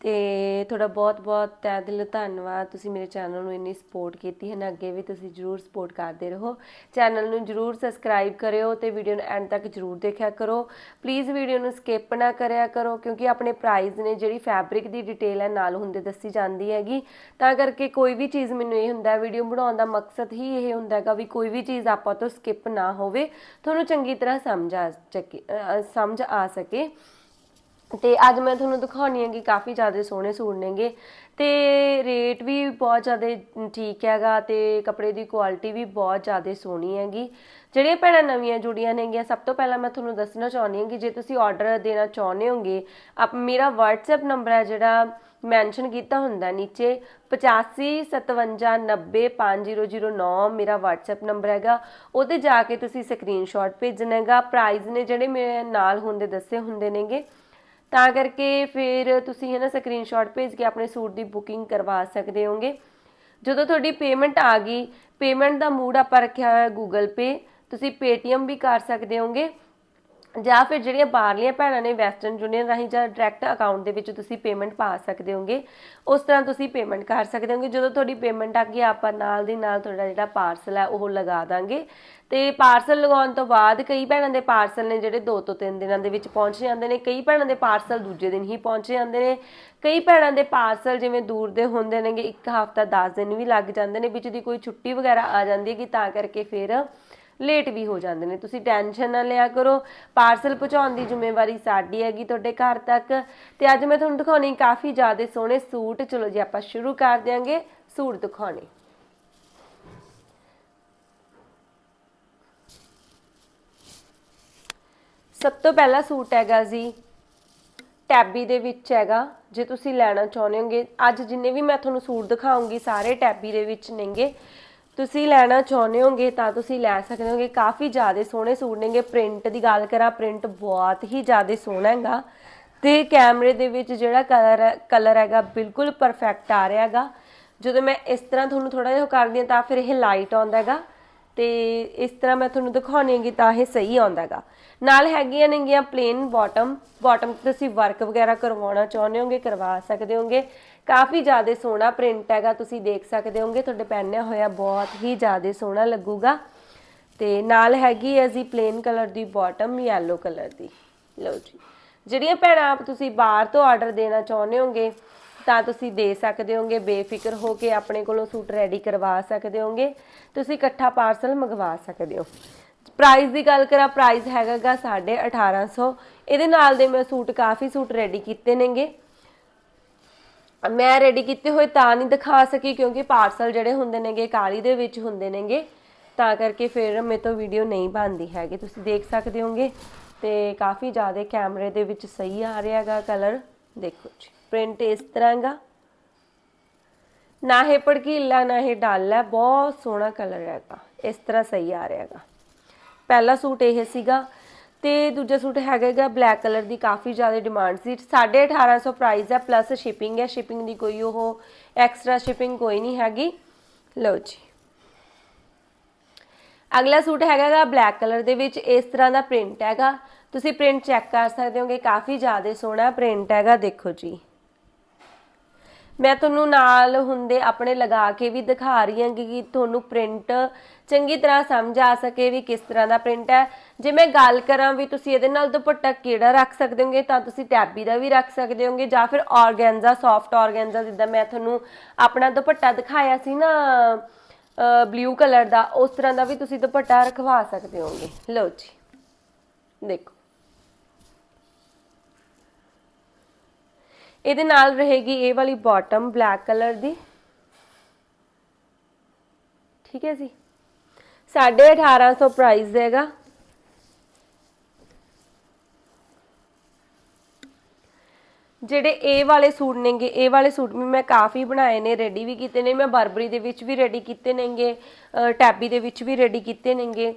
ਤੇ ਤੁਹਾਡਾ ਬਹੁਤ ਬਹੁਤ ਤਹਿ ਦਿਲੋਂ, ਧੰਨਵਾਦ। ਤੁਸੀਂ ਮੇਰੇ ਚੈਨਲ ਨੂੰ ਇੰਨੀ ਸਪੋਰਟ ਕੀਤੀ ਹੈ ਨਾ ਅੱਗੇ ਵੀ ਤੁਸੀਂ ਜਰੂਰ ਸਪੋਰਟ ਕਰਦੇ ਰਹੋ। ਚੈਨਲ ਨੂੰ ਜਰੂਰ ਸਬਸਕ੍ਰਾਈਬ ਕਰਿਓ ਤੇ ਵੀਡੀਓ ਨੂੰ ਐਂਡ ਤੱਕ ਜਰੂਰ ਦੇਖਿਆ ਕਰੋ। ਪਲੀਜ਼ ਵੀਡੀਓ ਨੂੰ ਸਕਿਪ ਨਾ ਕਰਿਆ ਕਰੋ, ਕਿਉਂਕਿ ਆਪਣੇ ਪ੍ਰਾਈਜ਼ ਨੇ ਜਿਹੜੀ ਫੈਬਰਿਕ ਦੀ ਡਿਟੇਲ ਹੈ, ਨਾਲ ਹੁੰਦੇ ਦੱਸੀ ਜਾਂਦੀ ਹੈਗੀ। ਤਾਂ ਕਰਕੇ ਕੋਈ ਵੀ ਚੀਜ਼ ਮੈਨੂੰ ਇਹ ਹੁੰਦਾ ਵੀਡੀਓ ਬਣਾਉਣ ਦਾ ਮਕਸਦ ਹੀ ਇਹ ਹੁੰਦਾ ਹੈਗਾ ਵੀ ਕੋਈ ਵੀ ਚੀਜ਼ ਆਪਾਂ ਤੋਂ ਸਕਿਪ ਨਾ ਹੋਵੇ। ਤੁਹਾਨੂੰ ਚੰਗੀ ਤਰ੍ਹਾਂ ਸਮਝ ਆ ਸਕੇ ਸਮਝ ਆ ਸਕੇ। ਤੇ ਅੱਜ ਮੈਂ ਤੁਹਾਨੂੰ ਦਿਖਾਉਣੀ ਹੈਗੀ ਕਾਫੀ ਜ਼ਿਆਦਾ ਸੋਹਣੇ ਸੂਟ ਨੇਗੇ। ਤੇ ਰੇਟ ਵੀ ਬਹੁਤ ਜ਼ਿਆਦਾ ਠੀਕ ਹੈਗਾ ਤੇ ਕੱਪੜੇ ਦੀ ਕੁਆਲਿਟੀ ਵੀ ਬਹੁਤ ਜ਼ਿਆਦਾ ਸੋਹਣੀ ਹੈਗੀ। ਜਿਹੜੀਆਂ ਭੈਣਾਂ ਨਵੀਆਂ ਜੁੜੀਆਂ ਨੇਗੀਆਂ, ਸਭ ਤੋਂ ਪਹਿਲਾਂ ਮੈਂ ਤੁਹਾਨੂੰ ਦੱਸਣਾ ਚਾਹੁੰਦੀ ਹਾਂ ਕਿ ਜੇ ਤੁਸੀਂ ਆਰਡਰ ਦੇਣਾ ਚਾਹੁੰਦੇ ਹੋਗੇ, ਆਪ ਮੇਰਾ WhatsApp ਨੰਬਰ ਹੈ ਜਿਹੜਾ ਮੈਂਸ਼ਨ ਕੀਤਾ ਹੁੰਦਾ ਨੀਚੇ 8557905009 ਮੇਰਾ WhatsApp ਨੰਬਰ ਹੈਗਾ। ਉਹਤੇ ਜਾ ਕੇ ਤੁਸੀਂ ਸਕਰੀਨਸ਼ਾਟ ਭੇਜਣਾ ਹੈਗਾ। ਪ੍ਰਾਈਜ਼ ਨੇ ਜਿਹੜੇ ਮੇਰੇ ਨਾਲ ਹੁੰਦੇ, ਦੱਸੇ ਹੁੰਦੇ ਨੇਗੇ। ਤਾਂ ਕਰਕੇ ਫਿਰ ਤੁਸੀਂ ਹੈ ਨਾ ਸਕਰੀਨਸ਼ਾਟ ਭੇਜ ਕੇ ਆਪਣੇ ਸੂਟ ਦੀ ਬੁਕਿੰਗ ਕਰਵਾ ਸਕਦੇ ਹੋਗੇ। ਜਦੋਂ ਤੁਹਾਡੀ ਪੇਮੈਂਟ ਆ ਗਈ ਪੇਮੈਂਟ ਦਾ ਮੂਡ ਆਪਾਂ ਰੱਖਿਆ ਹੋਇਆ ਗੂਗਲ ਪੇ ਤੁਸੀਂ ਪੇਟੀਐਮ ਵੀ ਕਰ ਸਕਦੇ ਹੋਗੇ। ਜਾਂ ਫਿਰ ਜਿਹੜੀਆਂ ਬਾਹਰਲੀਆਂ ਭੈਣਾਂ ਨੇ ਵੈਸਟਰਨ ਯੂਨੀਅਨ ਰਾਹੀਂ ਜਾਂ ਡਾਇਰੈਕਟ ਅਕਾਊਂਟ ਦੇ ਵਿੱਚ ਤੁਸੀਂ ਪੇਮੈਂਟ ਪਾ ਸਕਦੇ ਹੋਗੇ, ਉਸ ਤਰ੍ਹਾਂ ਤੁਸੀਂ ਪੇਮੈਂਟ ਕਰ ਸਕਦੇ ਹੋਗੇ। ਜਦੋਂ ਤੁਹਾਡੀ ਪੇਮੈਂਟ ਆ ਗਈ, ਆਪਾਂ ਨਾਲ ਦੀ ਨਾਲ ਤੁਹਾਡਾ ਜਿਹੜਾ ਪਾਰਸਲ ਹੈ ਉਹ ਲਗਾ ਦਾਂਗੇ। ਤੇ ਪਾਰਸਲ ਲਗਾਉਣ ਤੋਂ ਬਾਅਦ ਕਈ ਭੈਣਾਂ ਦੇ ਪਾਰਸਲ ਨੇ ਜਿਹੜੇ 2 ਤੋਂ 3 ਦਿਨਾਂ ਦੇ ਵਿੱਚ ਪਹੁੰਚ ਜਾਂਦੇ ਨੇ, ਕਈ ਭੈਣਾਂ ਦੇ ਪਾਰਸਲ ਦੂਜੇ ਦਿਨ ਹੀ ਪਹੁੰਚ ਜਾਂਦੇ ਨੇ। ਕਈ ਭੈਣਾਂ ਦੇ ਪਾਰਸਲ ਜਿਵੇਂ ਦੂਰ ਦੇ ਹੁੰਦੇ ਨੇਗੇ, ਇੱਕ ਹਫ਼ਤਾ 10 ਦਿਨ ਵੀ ਲੱਗ ਜਾਂਦੇ ਨੇ, ਵਿੱਚ ਦੀ ਕੋਈ ਛੁੱਟੀ ਵਗੈਰਾ ਆ ਜਾਂਦੀ ਹੈ ਕਿ ਤਾਂ ਕਰਕੇ ਫਿਰ ਲੇਟ ਵੀ ਹੋ ਜਾਂਦੇ ਨੇ। ਤੁਸੀਂ ਟੈਨਸ਼ਨ ਨਾ ਲਿਆ ਕਰੋ। ਪਾਰਸਲ ਪਹੁੰਚਾਉਣ ਦੀ ਜ਼ਿੰਮੇਵਾਰੀ ਸਾਡੀ ਹੈਗੀ ਤੁਹਾਡੇ ਘਰ ਤੱਕ। ਤੇ ਅੱਜ ਮੈਂ ਤੁਹਾਨੂੰ ਦਿਖਾਉਣੀ ਕਾਫੀ ਜ਼ਿਆਦਾ ਸੋਹਣੇ ਸੂਟ। ਚਲੋ ਜੀ, ਆਪਾਂ ਸ਼ੁਰੂ ਕਰ ਦਿਆਂਗੇ ਸੂਟ ਦਿਖਾਉਣੇ। ਸਭ ਤੋਂ ਪਹਿਲਾ ਸੂਟ ਹੈਗਾ ਜੀ, ਟੈਬੀ ਦੇ ਵਿੱਚ ਹੈਗਾ। ਜੇ ਤੁਸੀਂ ਲੈਣਾ ਚਾਹੁੰਦੇ ਹੋਗੇ, ਅੱਜ ਜਿੰਨੇ ਵੀ ਮੈਂ ਤੁਹਾਨੂੰ ਸੂਟ ਦਿਖਾਉਂਗੀ, ਸਾਰੇ ਟੈਬੀ ਦੇ ਵਿੱਚ ਨੇਗੇ। ਤੁਸੀਂ ਲੈਣਾ ਚਾਹੁੰਦੇ ਹੋਗੇ ਤਾਂ ਤੁਸੀਂ ਲੈ ਸਕਦੇ ਹੋਗੇ। ਕਾਫੀ ਜ਼ਿਆਦਾ ਸੋਹਣੇ ਸੂਟ ਨੇਗੇ। ਪ੍ਰਿੰਟ ਦੀ ਗੱਲ ਕਰਾਂ, ਪ੍ਰਿੰਟ ਬਹੁਤ ਹੀ ਜ਼ਿਆਦਾ ਸੋਹਣਾ ਹੈਗਾ। ਤੇ ਕੈਮਰੇ ਦੇ ਵਿੱਚ ਜਿਹੜਾ ਕਲਰ ਕਲਰ ਹੈਗਾ, ਬਿਲਕੁਲ ਪਰਫੈਕਟ ਆ ਰਿਹਾ ਹੈਗਾ। ਜਦੋਂ ਮੈਂ ਇਸ ਤਰ੍ਹਾਂ ਤੁਹਾਨੂੰ ਥੋੜਾ ਜਿਹਾ ਉਹ ਕਰਦੀ ਹਾਂ ਤਾਂ ਫਿਰ ਇਹ ਲਾਈਟ ਆਉਂਦਾ ਹੈਗਾ। ਤੇ ਇਸ ਤਰ੍ਹਾਂ ਮੈਂ ਤੁਹਾਨੂੰ ਦਿਖਾਉਣੀ ਹੈਗੀ ਤਾਂ ਇਹ ਸਹੀ ਆਉਂਦਾ ਹੈਗਾ ਨਾਲ ਹੈਗੀਆਂ ਨੇਗੀਆਂ ਪਲੇਨ ਬਾਟਮ ਬਾਟਮ ਤੇ ਤੁਸੀਂ ਵਰਕ ਵਗੈਰਾ ਕਰਵਾਉਣਾ ਚਾਹੁੰਦੇ ਹੋਗੇ, ਕਰਵਾ ਸਕਦੇ ਹੋਗੇ। ਕਾਫੀ ਜ਼ਿਆਦਾ ਸੋਹਣਾ ਪ੍ਰਿੰਟ ਹੈਗਾ, ਤੁਸੀਂ ਦੇਖ ਸਕਦੇ ਹੋਗੇ। ਤੁਹਾਡੇ ਪਹਿਨਿਆ ਹੋਇਆ ਬਹੁਤ ਹੀ ਜ਼ਿਆਦਾ ਸੋਹਣਾ ਲੱਗੂਗਾ। ਤੇ ਨਾਲ ਹੈਗੀ ਹੈ ਜੀ ਪਲੇਨ ਕਲਰ ਦੀ ਬਾਟਮ ਯੈਲੋ ਕਲਰ ਦੀ। ਲਓ ਜੀ। ਜਿਹੜੀਆਂ ਭੈਣਾਂ ਆਪ ਤੁਸੀਂ ਬਾਹਰ ਤੋਂ ਆਰਡਰ ਦੇਣਾ ਚਾਹੁੰਦੇ ਹੋਗੇ ਤਾਂ ਤੁਸੀਂ ਦੇ ਸਕਦੇ ਹੋਗੇ, ਬੇਫਿਕਰ ਹੋ ਕੇ ਆਪਣੇ ਕੋਲੋਂ ਸੂਟ ਰੈਡੀ ਕਰਵਾ ਸਕਦੇ ਹੋਗੇ, ਤੁਸੀਂ ਇਕੱਠਾ ਪਾਰਸਲ ਮੰਗਵਾ ਸਕਦੇ ਹੋ। ਪ੍ਰਾਈਸ ਦੀ ਗੱਲ ਕਰਾਂ ਪ੍ਰਾਈਸ ਹੈਗਾਗਾ 1850 ਇਹਦੇ ਨਾਲ ਦੇ ਮੈਂ ਸੂਟ, ਕਾਫੀ ਸੂਟ ਰੈਡੀ ਕੀਤੇ ਨੇਗੇ। ਮੈਂ ਰੈਡੀ ਕੀਤੇ ਹੋਏ ਤਾਂ ਨਹੀਂ ਦਿਖਾ ਸਕੀ, ਕਿਉਂਕਿ ਪਾਰਸਲ ਜਿਹੜੇ ਹੁੰਦੇ ਨੇਗੇ, ਕਾਲੀ ਦੇ ਵਿੱਚ ਹੁੰਦੇ ਨੇਗੇ। ਤਾਂ ਕਰਕੇ ਫਿਰ ਮੇਰੇ ਤੋਂ ਵੀਡੀਓ ਨਹੀਂ ਬਣਦੀ ਹੈਗੀ। ਤੁਸੀਂ ਦੇਖ ਸਕਦੇ ਹੋਗੇ ਤੇ ਕਾਫੀ ਜ਼ਿਆਦਾ ਕੈਮਰੇ ਦੇ ਵਿੱਚ ਸਹੀ ਆ ਰਿਹਾ ਹੈਗਾ ਕਲਰ ਦੇਖੋ ਜੀ ਪ੍ਰਿੰਟ ਇਸ ਤਰ੍ਹਾਂ ਦਾ ਨਾ ਇਹ ਭੜਕੀਲਾ, ਨਾ ਇਹ ਡਲ, ਬਹੁਤ ਸੋਹਣਾ ਕਲਰ ਹੈਗਾ ਇਸ ਤਰ੍ਹਾਂ ਸਹੀ ਆ ਰਿਹਾ ਹੈਗਾ। ਪਹਿਲਾ ਸੂਟ ਇਹ ਸੀਗਾ ਤੇ ਦੂਜਾ ਸੂਟ ਹੈਗਾਗਾ ਬਲੈਕ ਕਲਰ ਦੀ, ਕਾਫੀ ਜ਼ਿਆਦਾ ਡਿਮਾਂਡ ਸੀ। 1850 ਪ੍ਰਾਈਸ ਹੈ ਪਲੱਸ ਸ਼ਿਪਿੰਗ ਹੈ। ਸ਼ਿਪਿੰਗ ਦੀ ਕੋਈ ਉਹ ਐਕਸਟਰਾ ਸ਼ਿਪਿੰਗ ਕੋਈ ਨਹੀਂ ਹੈਗੀ। ਲਓ ਜੀ। ਅਗਲਾ ਸੂਟ ਹੈਗਾਗਾ ਬਲੈਕ ਕਲਰ ਦੇ ਵਿੱਚ। ਇਸ ਤਰ੍ਹਾਂ ਦਾ ਪ੍ਰਿੰਟ ਹੈਗਾ। ਤੁਸੀਂ ਪ੍ਰਿੰਟ ਚੈੱਕ ਕਰ ਸਕਦੇ ਹੋਗੇ, ਕਾਫੀ ਜ਼ਿਆਦਾ ਸੋਹਣਾ ਪ੍ਰਿੰਟ ਹੈਗਾ, ਦੇਖੋ ਜੀ। ਮੈਂ ਤੁਹਾਨੂੰ ਨਾਲ ਹੁੰਦੇ ਆਪਣੇ ਲਗਾ ਕੇ ਵੀ ਦਿਖਾ ਰਹੀ ਹਾਂ ਕਿ ਤੁਹਾਨੂੰ ਪ੍ਰਿੰਟ ਚੰਗੀ ਤਰ੍ਹਾਂ ਸਮਝ ਆ ਸਕੇ ਵੀ ਕਿਸ ਤਰ੍ਹਾਂ ਦਾ ਪ੍ਰਿੰਟ ਹੈ। ਜੇ ਮੈਂ ਗੱਲ ਕਰਾਂ ਵੀ ਤੁਸੀਂ ਇਹਦੇ ਨਾਲ ਦੁਪੱਟਾ ਕਿਹੜਾ ਰੱਖ ਸਕਦੇ ਹੋਗੇ, ਤਾਂ ਤੁਸੀਂ ਟੈਬੀ ਦਾ ਵੀ ਰੱਖ ਸਕਦੇ ਹੋਗੇ, ਜਾਂ ਫਿਰ ਆਰਗੈਂਜ਼ਾ ਸੌਫਟ ਆਰਗੈਂਜ਼ਾ ਜਿੱਦਾਂ ਮੈਂ ਤੁਹਾਨੂੰ ਆਪਣਾ ਦੁਪੱਟਾ ਦਿਖਾਇਆ ਸੀ ਨਾ ਬਲੂ ਕਲਰ ਦਾ, ਉਸ ਤਰ੍ਹਾਂ ਦਾ ਵੀ ਤੁਸੀਂ ਦੁਪੱਟਾ ਰਖਵਾ ਸਕਦੇ ਹੋਗੇ। ਲਓ ਜੀ, ਦੇਖੋ। ਇਹਦੇ ਨਾਲ ਰਹੇਗੀ ਇਹ ਵਾਲੀ ਬਾਟਮ ਬਲੈਕ ਕਲਰ ਦੀ। ਠੀਕ ਹੈ ਜੀ। 1850 ਪ੍ਰਾਈਸ ਹੈਗਾ। ਜਿਹੜੇ ਇਹ ਵਾਲੇ ਸੂਟ ਨੇਗੇ, ਇਹ ਵਾਲੇ ਸੂਟ ਵੀ ਮੈਂ ਕਾਫੀ ਬਣਾਏ ਨੇ ਰੈਡੀ ਵੀ ਕੀਤੇ ਨੇ। ਮੈਂ ਬਰਬਰੀ ਦੇ ਵਿੱਚ ਵੀ ਰੈਡੀ ਕੀਤੇ ਨੇਗੇ ਟੈਬੀ ਦੇ ਵਿੱਚ ਵੀ ਰੈਡੀ ਕੀਤੇ ਨੇਗੇ।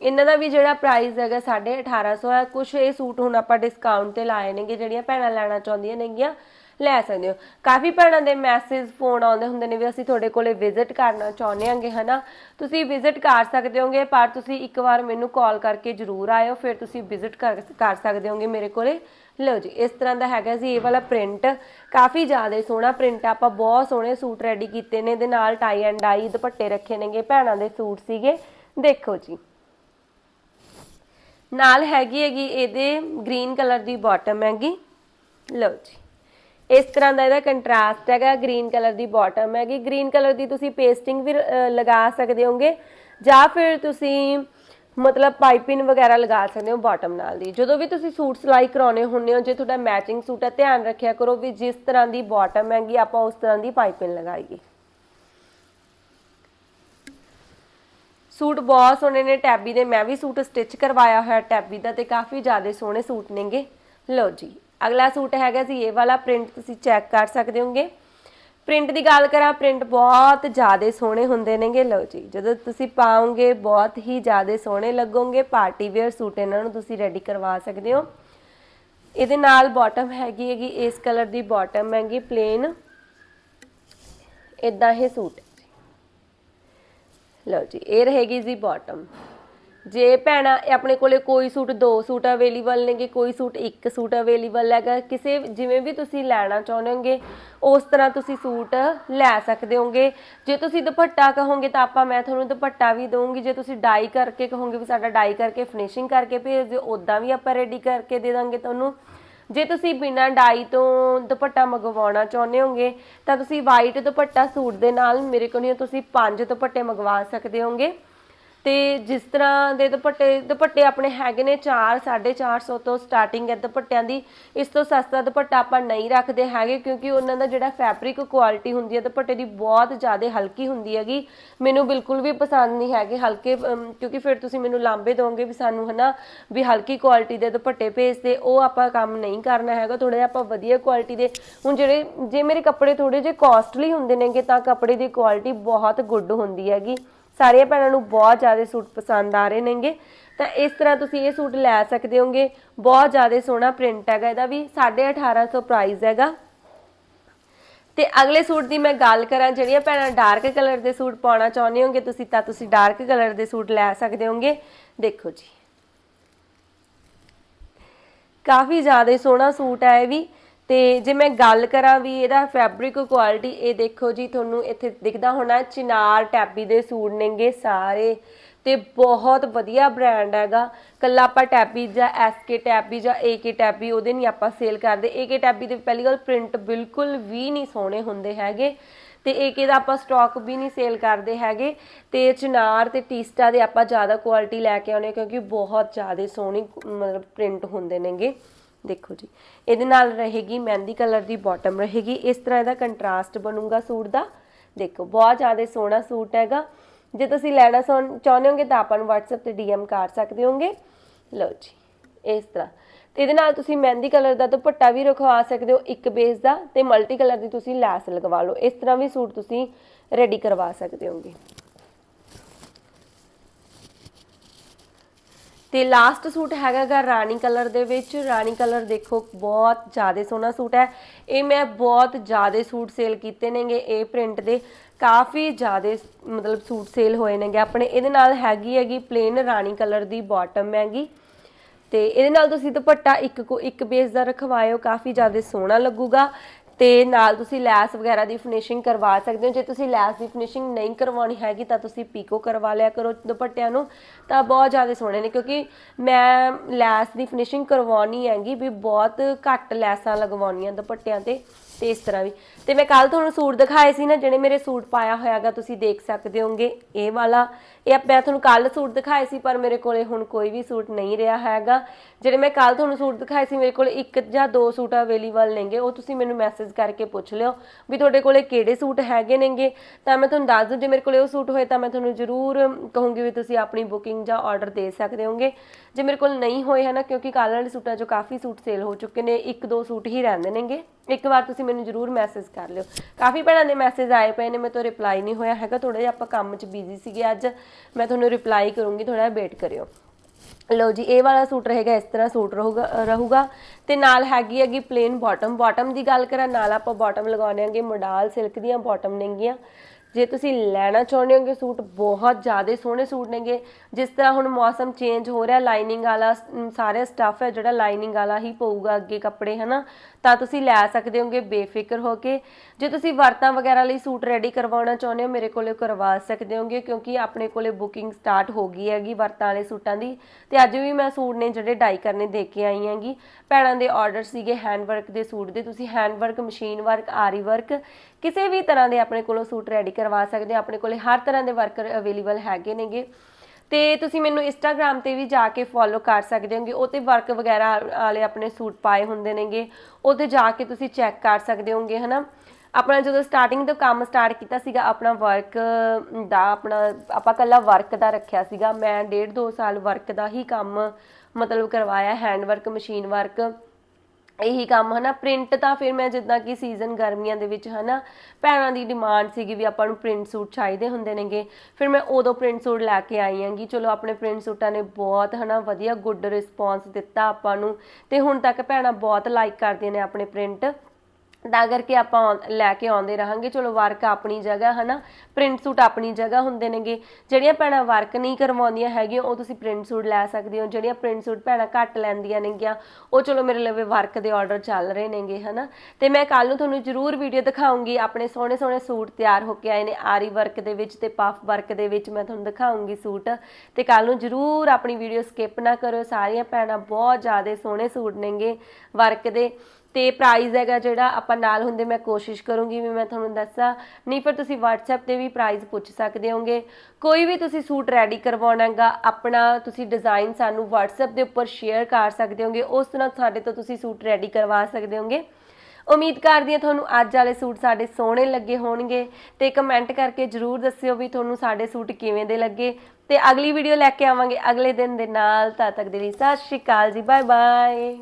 ਇਹਨਾਂ ਦਾ ਵੀ ਜਿਹੜਾ ਪ੍ਰਾਈਸ ਹੈਗਾ 1850 ਹੈ। ਕੁਝ ਇਹ ਸੂਟ ਹੁਣ ਆਪਾਂ ਡਿਸਕਾਊਂਟ ਤੇ ਲਾਏ ਨੇਗੇ, ਜਿਹੜੀਆਂ ਭੈਣਾਂ ਲੈਣਾ ਚਾਹੁੰਦੀਆਂ ਨੇਗੀਆਂ, ਲੈ ਸਕਦੇ ਹੋ। ਕਾਫੀ ਭੈਣਾਂ ਦੇ ਮੈਸੇਜ ਫੋਨ ਆਉਂਦੇ ਹੁੰਦੇ ਨੇ ਵੀ ਅਸੀਂ ਤੁਹਾਡੇ ਕੋਲੇ ਵਿਜ਼ਿਟ ਕਰਨਾ ਚਾਹੁੰਦੇ ਹਾਂਗੇ, ਹਨਾ? ਤੁਸੀਂ ਵਿਜ਼ਿਟ ਕਰ ਸਕਦੇ ਹੋਗੇ, ਪਰ ਤੁਸੀਂ ਇੱਕ ਵਾਰ ਮੈਨੂੰ ਕਾਲ ਕਰਕੇ ਜਰੂਰ ਆਇਓ, ਫਿਰ ਤੁਸੀਂ ਵਿਜ਼ਿਟ ਕਰ ਕਰ ਸਕਦੇ ਹੋਗੇ ਮੇਰੇ ਕੋਲੇ। ਲਓ ਜੀ, ਇਸ ਤਰ੍ਹਾਂ ਦਾ ਹੈਗਾ ਜੀ, ਇਹ ਵਾਲਾ ਪ੍ਰਿੰਟ ਕਾਫੀ ਜ਼ਿਆਦਾ ਸੋਹਣਾ ਪ੍ਰਿੰਟ ਆਪਾਂ ਬਹੁਤ ਸੋਹਣੇ ਸੂਟ ਰੈਡੀ ਕੀਤੇ ਨੇ, ਇਹਦੇ ਨਾਲ ਟਾਈ ਐਂਡ ਡਾਈ ਦੁਪੱਟੇ ਰੱਖੇ ਨੇਗੇ, ਭੈਣਾਂ ਦੇ ਸੂਟ ਸੀਗੇ। ਦੇਖੋ ਜੀ। ਨਾਲ ਹੈਗੀ ਹੈਗੀ ਇਹਦੇ ਗ੍ਰੀਨ ਕਲਰ ਦੀ ਬਾਟਮ ਹੈਗੀ। ਲਓ ਜੀ। ਇਸ ਤਰ੍ਹਾਂ ਦਾ ਇਹਦਾ ਕੰਟਰਾਸਟ ਹੈਗਾ, ਗ੍ਰੀਨ ਕਲਰ ਦੀ ਬਾਟਮ ਹੈਗੀ। ਗ੍ਰੀਨ ਕਲਰ ਦੀ ਤੁਸੀਂ ਪੇਸਟਿੰਗ ਵੀ ਲਗਾ ਸਕਦੇ ਹੋਗੇ। ਜਾਂ ਫਿਰ ਤੁਸੀਂ ਮਤਲਬ ਪਾਈਪਿੰਗ ਵਗੈਰਾ ਲਗਾ ਸਕਦੇ ਹੋ ਬਾਟਮ ਨਾਲ ਦੀ। ਜਦੋਂ ਵੀ ਤੁਸੀਂ ਸੂਟ ਸਿਲਾਈ ਕਰਾਉਣੇ ਹੁੰਦੇ ਹੋ, ਜੇ ਤੁਹਾਡਾ ਮੈਚਿੰਗ ਸੂਟ ਹੈ, ਧਿਆਨ ਰੱਖਿਆ ਕਰੋ ਵੀ ਜਿਸ ਤਰ੍ਹਾਂ ਦੀ ਬਾਟਮ ਹੈਗੀ, ਆਪਾਂ ਉਸ ਤਰ੍ਹਾਂ ਦੀ ਪਾਈਪਿੰਗ ਲਗਾਈਏ। ਸੂਟ ਬਹੁਤ ਸੋਹਣੇ ਨੇ, ਟੈਬੀ ਦੇ, ਮੈਂ ਵੀ ਸੂਟ ਸਟਿਚ ਕਰਵਾਇਆ ਹੋਇਆ ਟੈਬੀ ਦਾ ਤੇ ਕਾਫੀ ਜ਼ਿਆਦਾ ਸੋਹਣੇ ਸੂਟ ਨੇਗੇ। ਲਓ ਜੀ, ਅਗਲਾ ਸੂਟ ਹੈਗਾ ਸੀ ਇਹ ਵਾਲਾ ਪ੍ਰਿੰਟ ਤੁਸੀਂ ਚੈੱਕ ਕਰ ਸਕਦੇ ਹੋਗੇ ਪ੍ਰਿੰਟ ਦੀ ਗੱਲ ਕਰਾਂ ਪ੍ਰਿੰਟ ਬਹੁਤ ਜ਼ਿਆਦਾ ਸੋਹਣੇ ਹੁੰਦੇ ਨੇਗੇ। ਲਓ ਜੀ, ਜਦੋਂ ਤੁਸੀਂ ਪਾਓਗੇ, ਬਹੁਤ ਹੀ ਜ਼ਿਆਦਾ ਸੋਹਣੇ ਲੱਗੋਗੇ। ਪਾਰਟੀ ਵੇਅਰ ਸੂਟ ਇਹਨਾਂ ਨੂੰ ਤੁਸੀਂ ਰੈਡੀ ਕਰਵਾ ਸਕਦੇ ਹੋ। ਇਹਦੇ ਨਾਲ ਬਾਟਮ ਹੈਗੀ ਹੈਗੀ, ਇਸ ਕਲਰ ਦੀ ਬਾਟਮ ਹੈਗੀ ਪਲੇਨ ਇਦਾਂ ਇਹ ਸੂਟ। ਲਓ ਜੀ, ਇਹ ਰਹੇਗੀ ਜੀ ਬਾਟਮ ਜੇ ਭੈਣਾ ਆਪਣੇ ਕੋਲੇ ਕੋਈ ਸੂਟ, ਦੋ ਸੂਟ ਅਵੇਲੇਬਲ ਨੇਗੇ, ਕੋਈ ਸੂਟ ਇੱਕ ਸੂਟ ਅਵੇਲੇਬਲ ਹੈਗਾ, ਕਿਸੇ ਜਿਵੇਂ ਵੀ ਤੁਸੀਂ ਲੈਣਾ ਚਾਹੁੰਦੇ ਹੋਗੇ ਉਸ ਤਰ੍ਹਾਂ ਤੁਸੀਂ ਸੂਟ ਲੈ ਸਕਦੇ ਹੋਗੇ। ਜੇ ਤੁਸੀਂ ਦੁਪੱਟਾ ਕਹੋਗੇ ਤਾਂ ਆਪਾਂ, ਮੈਂ ਤੁਹਾਨੂੰ ਦੁਪੱਟਾ ਵੀ ਦਵਾਂਗੀ ਜੇ ਤੁਸੀਂ ਡਾਈ ਕਰਕੇ ਕਹੋਗੇ ਵੀ ਸਾਡਾ ਡਾਈ ਕਰਕੇ ਫਿਨਿਸ਼ਿੰਗ ਕਰਕੇ ਭੇਜ ਦਿਓ ਉਦਾਂ ਵੀ ਆਪਾਂ ਰੈਡੀ ਕਰਕੇ ਦੇ ਦਾਂਗੇ ਤੁਹਾਨੂੰ। ਜੇ ਤੁਸੀਂ ਬਿਨਾਂ ਡਾਈ ਤੋਂ ਦੁਪੱਟਾ ਮੰਗਵਾਉਣਾ ਚਾਹੁੰਦੇ ਹੋਗੇ, ਤਾਂ ਤੁਸੀਂ ਵਾਈਟ ਦੁਪੱਟਾ ਸੂਟ ਦੇ ਨਾਲ ਮੇਰੇ ਕੋਲੋਂ ਤੁਸੀਂ ਪੰਜ ਦੁਪੱਟੇ ਮੰਗਵਾ ਸਕਦੇ ਹੋਗੇ। ਤੇ ਜਿਸ ਤਰ੍ਹਾਂ ਦੇ ਦੁਪੱਟੇ ਦੁਪੱਟੇ ਆਪਣੇ ਹੈਗੇ ਨੇ 4 450 ਤੋਂ ਸਟਾਰਟਿੰਗ ਹੈ ਦੁਪੱਟਿਆਂ ਦੀ। ਇਸ ਤੋਂ ਸਸਤਾ ਦੁਪੱਟਾ ਆਪਾਂ ਨਹੀਂ ਰੱਖਦੇ ਹੈਗੇ ਕਿਉਂਕਿ ਉਹਨਾਂ ਦਾ ਜਿਹੜਾ ਫੈਬਰਿਕ ਕੁਆਲਿਟੀ ਹੁੰਦੀ ਹੈ ਦੁਪੱਟੇ ਦੀ ਬਹੁਤ ਜ਼ਿਆਦਾ ਹਲਕੀ ਹੁੰਦੀ ਹੈਗੀ। ਮੈਨੂੰ ਬਿਲਕੁਲ ਵੀ ਪਸੰਦ ਨਹੀਂ ਹੈਗੇ ਹਲਕੇ ਕਿਉਂਕਿ ਫਿਰ ਤੁਸੀਂ ਮੈਨੂੰ ਲਾਂਬੇ ਦੋਗੇ ਵੀ ਸਾਨੂੰ ਹਨਾ ਵੀ ਹਲਕੀ ਕੁਆਲਿਟੀ ਦੇ ਦੁਪੱਟੇ ਭੇਜਦੇ, ਉਹ ਆਪਾਂ ਕੰਮ ਨਹੀਂ ਕਰਨਾ ਹੈਗਾ। ਥੋੜਾ ਜਿਹਾ ਆਪਾਂ ਵਧੀਆ ਕੁਆਲਿਟੀ ਦੇ, ਹੁਣ ਜਿਹੜੇ, ਜੇ ਮੇਰੇ ਕੱਪੜੇ ਥੋੜੇ ਜਿਹੇ ਕਾਸਟਲੀ ਹੁੰਦੇ ਨੇਗੇ ਤਾਂ ਕੱਪੜੇ ਦੀ ਕੁਆਲਿਟੀ ਬਹੁਤ ਗੁੱਡ ਹੁੰਦੀ ਹੈਗੀ। ਸਾਰੀਆਂ ਭੈਣਾਂ ਨੂੰ ਬਹੁਤ ਜ਼ਿਆਦਾ ਸੂਟ ਪਸੰਦ ਆ ਰਹੇ ਨੇਗੇ। ਤਾਂ ਇਸ ਤਰ੍ਹਾਂ ਤੁਸੀਂ ਇਹ ਸੂਟ ਲੈ ਸਕਦੇ ਹੋਗੇ। ਬਹੁਤ ਜ਼ਿਆਦਾ ਸੋਹਣਾ ਪ੍ਰਿੰਟ ਹੈਗਾ ਇਹਦਾ ਵੀ 1850 ਪ੍ਰਾਈਸ ਹੈਗਾ। ਤੇ ਅਗਲੇ ਸੂਟ ਦੀ ਮੈਂ ਗੱਲ ਕਰਾਂ, ਜਿਹੜੀਆਂ ਭੈਣਾਂ ਡਾਰਕ ਕਲਰ ਦੇ ਸੂਟ ਪਾਉਣਾ ਚਾਹੁੰਦੇ ਹੋਗੇ ਤੁਸੀਂ, ਤਾਂ ਤੁਸੀਂ ਡਾਰਕ ਕਲਰ ਦੇ ਸੂਟ ਲੈ ਸਕਦੇ ਹੋਗੇ। ਦੇਖੋ ਜੀ। ਕਾਫੀ ਜ਼ਿਆਦਾ ਸੋਹਣਾ ਸੂਟ ਹੈ ਇਹ ਵੀ। ਤੇ ਜੇ ਮੈਂ ਗੱਲ ਕਰਾਂ ਵੀ ਇਹਦਾ ਫੈਬਰਿਕ ਕੁਆਲਿਟੀ ਇਹ ਦੇਖੋ ਜੀ, ਤੁਹਾਨੂੰ ਇੱਥੇ ਦਿਖਦਾ ਹੋਣਾ, ਚਿਨਾਰ ਟੈਬੀ ਦੇ ਸੂਟ ਨੇਗੇ ਸਾਰੇ ਤੇ ਬਹੁਤ ਵਧੀਆ ਬ੍ਰਾਂਡ ਹੈਗਾ। ਕੱਲਾ ਆਪਾਂ ਟੈਬੀ ਜਾਂ ਐਸਕੇ ਟੈਪੀ ਜਾਂ ਏਕੇ ਟੈਬੀ ਉਹਦੇ ਨਹੀਂ ਆਪਾਂ ਸੇਲ ਕਰਦੇ। ਏਕੇ ਟੈਬੀ ਦੇ ਪਹਿਲੀ ਗੱਲ ਪ੍ਰਿੰਟ ਬਿਲਕੁਲ ਵੀ ਨਹੀਂ ਸੋਹਣੇ ਹੁੰਦੇ ਹੈਗੇ ਤੇ ਏਕੇ ਦਾ ਆਪਾਂ ਸਟਾਕ ਵੀ ਨਹੀਂ ਸੇਲ ਕਰਦੇ ਹੈਗੇ ਤੇ ਚਿਨਾਰ ਤੇ ਟੀਸਟਾ ਦੇ ਆਪਾਂ ਜ਼ਿਆਦਾ ਕੁਆਲਿਟੀ ਲੈ ਕੇ ਆਉਨੇ ਕਿਉਂਕਿ ਬਹੁਤ ਜ਼ਿਆਦਾ ਸੋਹਣੀ, ਮਤਲਬ ਪ੍ਰਿੰਟ ਹੁੰਦੇ ਨੇਗੇ। ਦੇਖੋ ਜੀ। ਇਹਦੇ ਨਾਲ ਰਹੇਗੀ ਮਹਿੰਦੀ ਕਲਰ ਦੀ ਬਾਟਮ ਰਹੇਗੀ। ਇਸ ਤਰ੍ਹਾਂ ਇਹਦਾ ਕੰਟਰਾਸਟ ਬਣੂਗਾ ਸੂਟ ਦਾ। ਦੇਖੋ, ਬਹੁਤ ਜ਼ਿਆਦਾ ਸੋਹਣਾ ਸੂਟ ਹੈਗਾ। ਜੇ ਤੁਸੀਂ ਲੈਣਾ ਸੌਣ- ਚਾਹੁੰਦੇ ਹੋਗੇ ਤਾਂ ਆਪਾਂ ਨੂੰ WhatsApp ਤੇ DM ਕਰ ਸਕਦੇ ਹੋਗੇ। ਲਓ ਜੀ, ਇਸ ਤਰ੍ਹਾਂ। ਤੇ ਇਹਦੇ ਨਾਲ ਤੁਸੀਂ ਮਹਿੰਦੀ ਕਲਰ ਦਾ ਦੁਪੱਟਾ ਵੀ ਰਖਵਾ ਸਕਦੇ ਹੋ ਇੱਕ ਬੇਸ ਦਾ ਤੇ ਮਲਟੀ ਕਲਰ ਦੀ ਤੁਸੀਂ ਲੈਸ ਲਗਵਾ ਲਓ। ਇਸ ਤਰ੍ਹਾਂ ਵੀ ਸੂਟ ਤੁਸੀਂ ਰੈਡੀ ਕਰਵਾ ਸਕਦੇ ਹੋਗੇ। ਤੇ ਲਾਸਟ ਸੂਟ ਹੈਗਾਗਾ ਰਾਣੀ ਕਲਰ ਦੇ ਵਿੱਚ। ਰਾਣੀ ਕਲਰ ਦੇਖੋ, ਬਹੁਤ ਜ਼ਿਆਦਾ ਸੋਹਣਾ ਸੂਟ ਹੈ। ਇਹ ਮੈਂ ਬਹੁਤ ਜ਼ਿਆਦਾ ਸੂਟ ਸੇਲ ਕੀਤੇ ਨੇਗੇ ਇਹ ਪ੍ਰਿੰਟ ਦੇ। ਕਾਫੀ ਜ਼ਿਆਦਾ ਮਤਲਬ ਸੂਟ ਸੇਲ ਹੋਏ ਨੇਗੇ। ਆਪਣੇ ਇਹਦੇ ਨਾਲ ਹੈਗੀ ਹੈਗੀ ਪਲੇਨ ਰਾਣੀ ਕਲਰ ਦੀ ਬਾਟਮ ਹੈਗੀ। ਤੇ ਇਹਦੇ ਨਾਲ ਤੁਸੀਂ ਦੁਪੱਟਾ ਇੱਕ ਕੋ ਇੱਕ ਬੇਸ ਦਾ ਰਖਵਾਇਓ, ਕਾਫੀ ਜ਼ਿਆਦਾ ਸੋਹਣਾ ਲੱਗੂਗਾ। ਤੇ ਨਾਲ ਤੁਸੀਂ ਲੈਸ ਵਗੈਰਾ ਦੀ ਫਿਨਿਸ਼ਿੰਗ ਕਰਵਾ ਸਕਦੇ ਹੋ। ਜੇ ਤੁਸੀਂ ਲੈਸ ਦੀ ਫਿਨਿਸ਼ਿੰਗ ਨਹੀਂ ਕਰਵਾਉਣੀ ਹੈਗੀ ਤਾਂ ਤੁਸੀਂ ਪੀਕੋ ਕਰਵਾ ਲਿਆ ਕਰੋ ਦੁਪੱਟਿਆਂ ਨੂੰ। ਤਾਂ ਬਹੁਤ ਜ਼ਿਆਦਾ ਸੋਹਣੇ ਨੇ ਕਿਉਂਕਿ ਮੈਂ ਲੈਸ ਦੀ ਫਿਨਿਸ਼ਿੰਗ ਕਰਵਾਉਣੀ ਹੈਗੀ ਵੀ ਬਹੁਤ ਘੱਟ ਲੈਸਾਂ ਲਗਵਾਉਣੀਆਂ ਦੁਪੱਟਿਆਂ ਤੇ। ਤੇ ਇਸ ਤਰ੍ਹਾਂ ਵੀ। ਤੇ ਮੈਂ ਕੱਲ ਤੁਹਾਨੂੰ ਸੂਟ ਦਿਖਾਏ ਸੀ ਨਾ, ਜਿਹੜੇ ਮੇਰੇ ਸੂਟ ਪਾਇਆ ਹੋਇਆਗਾ, ਤੁਸੀਂ ਦੇਖ ਸਕਦੇ ਹੋਗੇ ਇਹ ਵਾਲਾ, ਇਹ ਮੈਂ ਤੁਹਾਨੂੰ ਕੱਲ ਸੂਟ ਦਿਖਾਏ ਸੀ, ਪਰ ਮੇਰੇ ਕੋਲੇ ਹੁਣ ਕੋਈ ਵੀ ਸੂਟ ਨਹੀਂ ਰਿਹਾ ਹੈਗਾ। ਜਿਹੜੇ ਮੈਂ ਕੱਲ ਤੁਹਾਨੂੰ ਸੂਟ ਦਿਖਾਏ ਸੀ, ਮੇਰੇ ਕੋਲ ਇੱਕ ਜਾਂ ਦੋ ਸੂਟ ਅਵੇਲੇਬਲ ਨੇਗੇ, ਉਹ ਤੁਸੀਂ ਮੈਨੂੰ ਮੈਸੇਜ ਕਰਕੇ ਪੁੱਛ ਲਿਓ ਵੀ ਤੁਹਾਡੇ ਕੋਲੇ ਕਿਹੜੇ ਸੂਟ ਹੈਗੇ ਨੇਗੇ। ਤਾਂ ਮੈਂ ਤੁਹਾਨੂੰ ਦੱਸ ਦੂੰ, ਜੇ ਮੇਰੇ ਕੋਲੇ ਉਹ ਸੂਟ ਹੋਏ ਤਾਂ ਮੈਂ ਤੁਹਾਨੂੰ ਜ਼ਰੂਰ ਕਹੂੰਗੀ ਵੀ ਤੁਸੀਂ ਆਪਣੀ ਬੁਕਿੰਗ ਜਾਂ ਆਰਡਰ ਦੇ ਸਕਦੇ ਹੋਗੇ ਜੇ ਮੇਰੇ ਕੋਲ ਨਹੀਂ ਹੋਏ ਹੈ ਨਾ ਕਿਉਂਕਿ ਕੱਲ੍ਹ ਵਾਲੇ ਸੂਟਾਂ 'ਚੋਂ ਕਾਫੀ ਸੂਟ ਸੇਲ ਹੋ ਚੁੱਕੇ ਨੇ, ਇੱਕ ਦੋ ਸੂਟ ਹੀ ਰਹਿੰਦੇ ਨੇਗੇ। ਇੱਕ ਵਾਰ ਤੁਸੀਂ ਮੈਨੂੰ ਜ਼ਰੂਰ ਮੈਸੇਜ ਕਰ ਲਿਓ। ਕਾਫੀ ਭੈਣਾਂ ਦੇ ਮੈਸੇਜ ਆਏ ਪਏ ਨੇ ਮੈਂ ਤੋਂ ਰਿਪਲਾਈ ਨਹੀਂ ਹੋਇਆ ਹੈਗਾ। ਥੋੜਾ ਜਿਹਾ ਆਪਾਂ ਕੰਮ 'ਚ ਬਿਜ਼ੀ ਸੀਗੇ ਅੱਜ। ਮੈਂ ਤੁਹਾਨੂੰ ਰਿਪਲਾਈ ਕਰੂੰਗੀ ਥੋੜਾ ਜਿਹਾ ਵੇਟ ਕਰਿਓ। ਲਓ ਜੀ, ਇਹ ਵਾਲਾ ਸੂਟ ਰਹੇਗਾ, ਇਸ ਤਰ੍ਹਾਂ ਸੂਟ ਰਹੂਗਾ ਰਹੂਗਾ। ਤੇ ਨਾਲ ਹੈਗੀ ਹੈਗੀ ਪਲੇਨ ਬਾਟਮ ਬਾਟਮ ਦੀ ਗੱਲ ਕਰਾਂ, ਨਾਲ ਆਪਾਂ ਬਾਟਮ ਲਗਾਉਣੇ ਆਂਗੇ ਮੋਡਾਲ ਸਿਲਕ ਦੀਆਂ ਬਾਟਮ ਨੇਗੀਆਂ ਜੇ ਤੁਸੀਂ ਲੈਣਾ ਚਾਹੁੰਦੇ ਹੋਗੇ ਸੂਟ, ਬਹੁਤ ਜ਼ਿਆਦਾ ਸੋਹਣੇ ਸੂਟ ਨੇਗੇ। ਜਿਸ ਤਰ੍ਹਾਂ ਹੁਣ ਮੌਸਮ ਚੇਂਜ ਹੋ ਰਿਹਾ ਲਾਈਨਿੰਗ ਵਾਲਾ ਸ- ਸਾਰੇ ਸਟੱਫ ਹੈ ਜਿਹੜਾ ਲਾਈਨਿੰਗ ਵਾਲਾ ਹੀ ਪਊਗਾ ਅੱਗੇ ਕੱਪੜੇ, ਹਨਾ? ਤਾਂ ਤੁਸੀਂ ਲੈ ਸਕਦੇ ਹੋਗੇ ਬੇਫਿਕਰ ਹੋ ਕੇ। ਜੇ ਤੁਸੀਂ ਵਰਤਾਂ ਵਗੈਰਾ ਲਈ ਸੂਟ ਰੈਡੀ ਕਰਵਾਉਣਾ ਚਾਹੁੰਦੇ ਹੋ, ਮੇਰੇ ਕੋਲੇ ਕਰਵਾ ਸਕਦੇ ਹੋਗੇ, ਕਿਉਂਕਿ ਆਪਣੇ ਕੋਲੇ ਬੁਕਿੰਗ ਸਟਾਰਟ ਹੋ ਗਈ ਹੈਗੀ ਵਰਤਾਂ ਵਾਲੇ ਸੂਟਾਂ ਦੀ। ਤੇ ਅੱਜ ਵੀ ਮੈਂ ਸੂਟ ਨੇ ਜਿਹੜੇ ਡਾਈ ਕਰਨੇ ਦੇ ਕੇ ਆਈ ਹੈਗੀ। ਭੈਣਾਂ ਦੇ ਆਰਡਰ ਸੀਗੇ ਹੈਂਡ ਵਰਕ ਦੇ ਸੂਟ ਦੇ। ਤੁਸੀਂ ਹੈਂਡ ਵਰਕ ਮਸ਼ੀਨ ਵਰਕ ਆਰੀ ਵਰਕ ਕਿਸੇ ਵੀ ਤਰ੍ਹਾਂ ਦੇ ਆਪਣੇ ਕੋਲੋਂ ਸੂਟ ਰੈਡੀ ਕਰਵਾ ਸਕਦੇ ਹੋ। ਆਪਣੇ ਕੋਲੇ ਹਰ ਤਰ੍ਹਾਂ ਦੇ ਵਰਕਰ ਅਵੇਲੇਬਲ ਹੈਗੇ ਨੇਗੇ। ਤੇ ਤੁਸੀਂ ਮੈਨੂੰ ਇੰਸਟਾਗ੍ਰam ਤੇ ਵੀ ਜਾ ਕੇ ਫੋਲੋ ਕਰ ਸਕਦੇ ਹੋਗੇ। ਉਹ ਤੇ ਵਰਕ ਵਗੈਰਾ ਵਾਲੇ ਆਪਣੇ ਸੂਟ ਪਾਏ ਹੁੰਦੇ ਨੇਗੇ। ਉਹ ਤੇ ਜਾ ਕੇ ਤੁਸੀਂ ਚੈੱਕ ਕਰ ਸਕਦੇ ਹੋਗੇ, ਹਨਾ? ਆਪਣਾ ਜਦੋਂ ਸਟਾਰਟਿੰਗ ਤੋਂ ਕੰਮ ਸਟਾਰਟ ਕੀਤਾ ਸੀਗਾ, ਆਪਣਾ ਵਰਕ ਦਾ, ਆਪਣਾ, ਆਪਾਂ ਕੱਲਾ ਵਰਕ ਦਾ ਰੱਖਿਆ ਸੀਗਾ। ਮੈਂ ਡੇਢ ਦੋ ਸਾਲ ਵਰਕ ਦਾ ਹੀ ਕੰਮ ਮਤਲਬ ਕਰਵਾਇਆ ਹੈਂਡ ਵਰਕ ਮਸ਼ੀਨ ਵਰਕ ਇਹੀ ਕੰਮ, ਹਨਾ? ਪ੍ਰਿੰਟ ਤਾਂ ਫਿਰ ਮੈਂ ਜਿੱਦਾਂ ਕਿ ਸੀਜ਼ਨ ਗਰਮੀਆਂ ਦੇ ਵਿੱਚ, ਹਨਾ, ਭੈਣਾਂ ਦੀ ਡਿਮਾਂਡ ਸੀਗੀ ਵੀ ਆਪਾਂ ਨੂੰ ਪ੍ਰਿੰਟ ਸੂਟ ਚਾਹੀਦੇ ਹੁੰਦੇ ਨੇਗੇ। ਫਿਰ ਮੈਂ ਉਦੋਂ ਪ੍ਰਿੰਟ ਸੂਟ ਲੈ ਕੇ ਆਈ ਆਂਗੀ ਚਲੋ ਆਪਣੇ ਪ੍ਰਿੰਟ ਸੂਟਾਂ ਨੇ ਬਹੁਤ, ਹਨਾ, ਵਧੀਆ ਗੁੱਡ ਰਿਸਪੌਂਸ ਦਿੱਤਾ ਆਪਾਂ ਨੂੰ। ਤੇ ਹੁਣ ਤੱਕ ਭੈਣਾਂ ਬਹੁਤ ਲਾਈਕ ਕਰਦੀਆਂ ਨੇ ਆਪਣੇ ਪ੍ਰਿੰਟ ਤਾਂ ਕਰਕੇ ਆਪਾਂ ਆਉਂ- ਲੈ ਕੇ ਆਉਂਦੇ ਰਹਾਂਗੇ। ਚਲੋ ਵਰਕ ਆਪਣੀ ਜਗ੍ਹਾ, ਹਨਾ? ਪ੍ਰਿੰਟ ਸੂਟ ਆਪਣੀ ਜਗ੍ਹਾ ਹੁੰਦੇ ਨੇਗੇ। ਜਿਹੜੀਆਂ ਭੈਣਾਂ ਵਰਕ ਨਹੀਂ ਕਰਵਾਉਂਦੀਆਂ ਹੈਗੀਆਂ, ਉਹ ਤੁਸੀਂ ਪ੍ਰਿੰਟ ਸੂਟ ਲੈ ਸਕਦੇ ਹੋ। ਜਿਹੜੀਆਂ ਪ੍ਰਿੰਟ ਸੂਟ ਭੈਣਾਂ ਘੱਟ ਲੈਂਦੀਆਂ ਨੇਗੀਆਂ, ਉਹ ਚਲੋ ਮੇਰੇ ਲਵੇ ਵਰਕ ਦੇ ਆਰਡਰ ਚੱਲ ਰਹੇ ਨੇਗੇ, ਹਨਾ? ਤੇ ਮੈਂ ਕੱਲ ਨੂੰ ਤੁਹਾਨੂੰ ਜ਼ਰੂਰ ਵੀਡੀਓ ਦਿਖਾਉਂਗੀ। ਆਪਣੇ ਸੋਹਣੇ ਸੋਹਣੇ ਸੂਟ ਤਿਆਰ ਹੋ ਕੇ ਆਏ ਨੇ, ਆਰੀ ਵਰਕ ਦੇ ਵਿੱਚ ਤੇ ਪਫ ਵਰਕ ਦੇ ਵਿੱਚ ਮੈਂ ਤੁਹਾਨੂੰ ਦਿਖਾਉਂਗੀ ਸੂਟ। ਤੇ ਕੱਲ ਨੂੰ ਜ਼ਰੂਰ ਆਪਣੀ ਵੀਡੀਓ ਸਕਿਪ ਨਾ ਕਰੋ ਸਾਰੀਆਂ ਭੈਣਾਂ ਬਹੁਤ ਜ਼ਿਆਦਾ ਸੋਹਣੇ ਸੂਟ ਨੇਗੇ ਵਰਕ ਦੇ। ਤੇ ਪ੍ਰਾਈਜ਼ ਹੈਗਾ ਜਿਹੜਾ ਆਪਾਂ ਨਾਲ ਹੁੰਦੇ ਮੈਂ ਕੋਸ਼ਿਸ਼ ਕਰੂੰਗੀ ਵੀ ਮੈਂ ਤੁਹਾਨੂੰ ਦੱਸਾਂ। ਨਹੀਂ, ਫਿਰ ਤੁਸੀਂ WhatsApp ਤੇ ਵੀ ਪ੍ਰਾਈਜ਼ ਪੁੱਛ ਸਕਦੇ ਹੋਗੇ। ਕੋਈ ਵੀ ਤੁਸੀਂ ਸੂਟ ਰੈਡੀ ਕਰਵਾਉਣਾਗਾ, ਆਪਣਾ ਤੁਸੀਂ ਡਿਜ਼ਾਈਨ ਸਾਨੂੰ WhatsApp ਦੇ ਉੱਪਰ ਸ਼ੇਅਰ ਕਰ ਸਕਦੇ ਹੋਗੇ। ਉਸ ਤਰ੍ਹਾਂ ਸਾਡੇ ਤੋਂ ਤੁਸੀਂ ਸੂਟ ਰੈਡੀ ਕਰਵਾ ਸਕਦੇ ਹੋਗੇ। ਉਮੀਦ ਕਰਦੀ ਹਾਂ ਤੁਹਾਨੂੰ ਅੱਜ ਵਾਲੇ ਸੂਟ ਸਾਡੇ ਸੋਹਣੇ ਲੱਗੇ ਹੋਣਗੇ ਤੇ ਕਮੈਂਟ ਕਰਕੇ ਜਰੂਰ ਦੱਸਿਓ ਵੀ ਤੁਹਾਨੂੰ ਸਾਡੇ ਸੂਟ ਕਿਵੇਂ ਦੇ ਲੱਗੇ। ਤੇ ਅਗਲੀ ਵੀਡੀਓ ਲੈ ਕੇ ਆਵਾਂਗੇ ਅਗਲੇ ਦਿਨ ਦੇ ਨਾਲ। ਤਦ ਤੱਕ ਦੇ ਲਈ ਸਤਿ ਸ਼੍ਰੀ ਅਕਾਲ ਜੀ ਬਾਏ ਬਾਏ